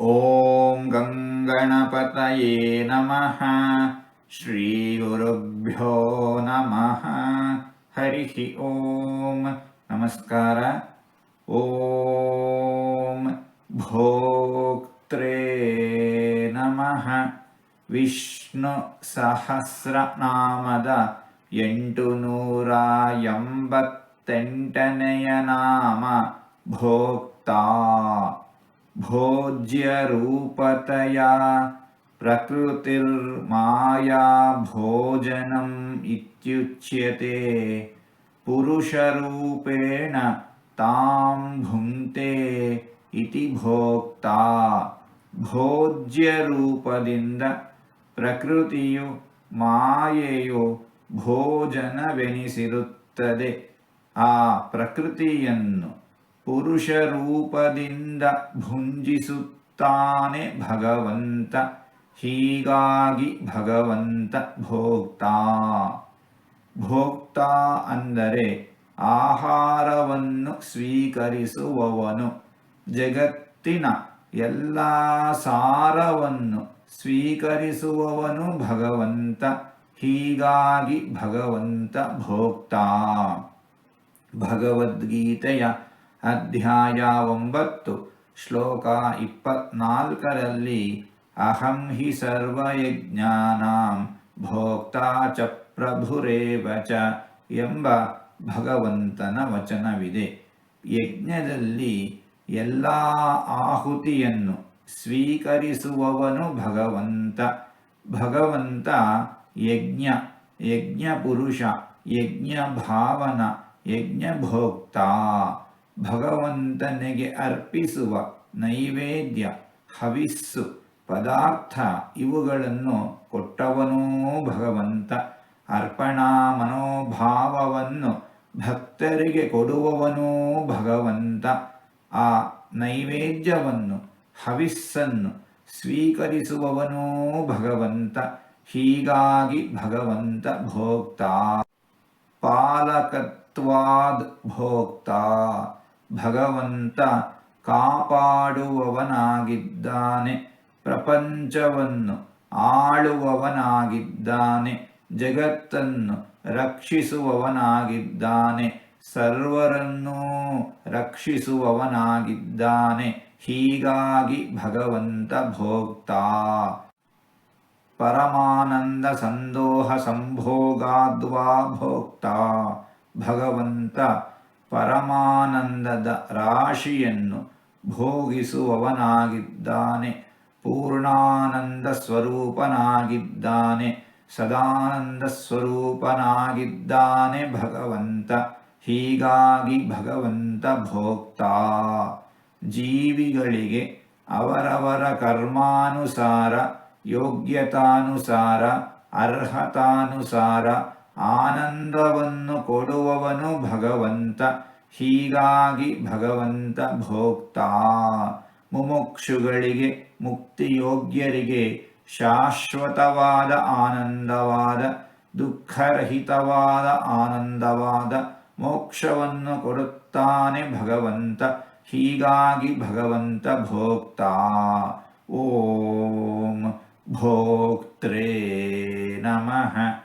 ॐ गङ्गणपतये नमः श्रीगुरुभ्यो नमः हरिः ॐ नमस्कार ॐ भोक्त्रे नमः ವಿಷ್ಣು ಎಂಟು ನೂರ ಎಂಬತ್ತೆಂಟನೆಯ ನಾಮ ಭೋಕ್ತಾ भोज्यरूपतया प्रकृतिर्मायाभोजनम् इत्युच्यते पुरुषरूपेण तां भुङ्क्ते इति भोक्ता ಭೋಜ್ಯರೂಪದಿಂದ ಪ್ರಕೃತಿಯು ಮಾಯೆಯು ಭೋಜನವೆನಿಸಿರುತ್ತದೆ ಆ ಪ್ರಕೃತಿಯನ್ನು ಪುರುಷ ರೂಪದಿಂದ ಭುಂಜಿಸುತ್ತಾನೆ ಭಗವಂತ, ಹೀಗಾಗಿ ಭಗವಂತ ಭೋಕ್ತಾ. ಭೋಕ್ತಾ ಅಂದರೆ ಆಹಾರವನ್ನು ಸ್ವೀಕರಿಸುವವನು. ಜಗತ್ತಿನ ಎಲ್ಲ ಸಾರವನ್ನು ಸ್ವೀಕರಿಸುವವನು ಭಗವಂತ, ಹೀಗಾಗಿ ಭಗವಂತ ಭೋಕ್ತಾ. ಭಗವದ್ಗೀತೆಯ ಅಧ್ಯಾಯ ಒಂಬತ್ತು ಶ್ಲೋಕ ಇಪ್ಪತ್ನಾಲ್ಕರಲ್ಲಿ, ಅಹಂ ಹಿ ಸರ್ವಯಜ್ಞಾನಾಂ ಭೋಕ್ತಾ ಚ ಪ್ರಭುರೇವ ಚ ಎಂಬ ಭಗವಂತನ ವಚನವಿದೆ. ಯಜ್ಞದಲ್ಲಿ ಎಲ್ಲ ಆಹುತಿಯನ್ನು ಸ್ವೀಕರಿಸುವವನು ಭಗವಂತ. ಭಗವಂತ ಯಜ್ಞ ಯಜ್ಞ ಪುರುಷ, ಯಜ್ಞ ಭಾವನ ಯಜ್ಞಭೋಕ್ತ ಭಗವಂತನಿಗೆ ಅರ್ಪಿಸುವ ನೈವೇದ್ಯ, ಹವಿಸ್ಸು, ಪದಾರ್ಥ ಇವುಗಳನ್ನು ಕೊಟ್ಟವನೂ ಭಗವಂತ. ಅರ್ಪಣಾ ಮನೋಭಾವವನ್ನು ಭಕ್ತರಿಗೆ ಕೊಡುವವನೂ ಭಗವಂತ. ಆ ನೈವೇದ್ಯವನ್ನು, ಹವಿಸ್ಸನ್ನು ಸ್ವೀಕರಿಸುವವನೂ ಭಗವಂತ. ಹೀಗಾಗಿ ಭಗವಂತ ಭೋಕ್ತ. ಪಾಲಕತ್ವಾದ್ ಭೋಕ್ತಾ. ಭಗವಂತ ಕಾಪಾಡುವವನಾಗಿದ್ದಾನೆ ಪ್ರಪಂಚವನ್ನು ಆಳುವವನಾಗಿದ್ದಾನೆ ಜಗತ್ತನ್ನು ರಕ್ಷಿಸುವವನಾಗಿದ್ದಾನೆ ಸರ್ವರನ್ನೂ ರಕ್ಷಿಸುವವನಾಗಿದ್ದಾನೆ ಹೀಗಾಗಿ ಭಗವಂತ ಭೋಕ್ತಾ ಪರಮಾನಂದ ಸಂದೋಹ ಸಂಭೋಗಾದ್ವಾ ಭೋಕ್ತಾ ಭಗವಂತ ಪರಮಾನಂದದ ರಾಶಿಯನ್ನು ಭೋಗಿಸುವವನಾಗಿದ್ದಾನೆ, ಪೂರ್ಣಾನಂದ ಸ್ವರೂಪನಾಗಿದ್ದಾನೆ, ಸದಾನಂದ ಸ್ವರೂಪನಾಗಿದ್ದಾನೆ ಭಗವಂತ. ಹೀಗಾಗಿ ಭಗವಂತ ಭೋಕ್ತ. ಜೀವಿಗಳಿಗೆ ಅವರವರ ಕರ್ಮಾನುಸಾರ, ಯೋಗ್ಯತಾನುಸಾರ, ಅರ್ಹತಾನುಸಾರ ಆನಂದವನ್ನು ಕೊಡುವವನು ಭಗವಂತ, ಹೀಗಾಗಿ ಭಗವಂತ ಭೋಕ್ತಾ. ಮುಮುಕ್ಷುಗಳಿಗೆ, ಮುಕ್ತಿಯೋಗ್ಯರಿಗೆ ಶಾಶ್ವತವಾದ ಆನಂದವಾದ, ದುಃಖರಹಿತವಾದ ಆನಂದವಾದ ಮೋಕ್ಷವನ್ನು ಕೊಡುತ್ತಾನೆ ಭಗವಂತ, ಹೀಗಾಗಿ ಭಗವಂತ ಭೋಕ್ತ. ಓಂ ಭೋಕ್ತ್ರೇ ನಮಃ.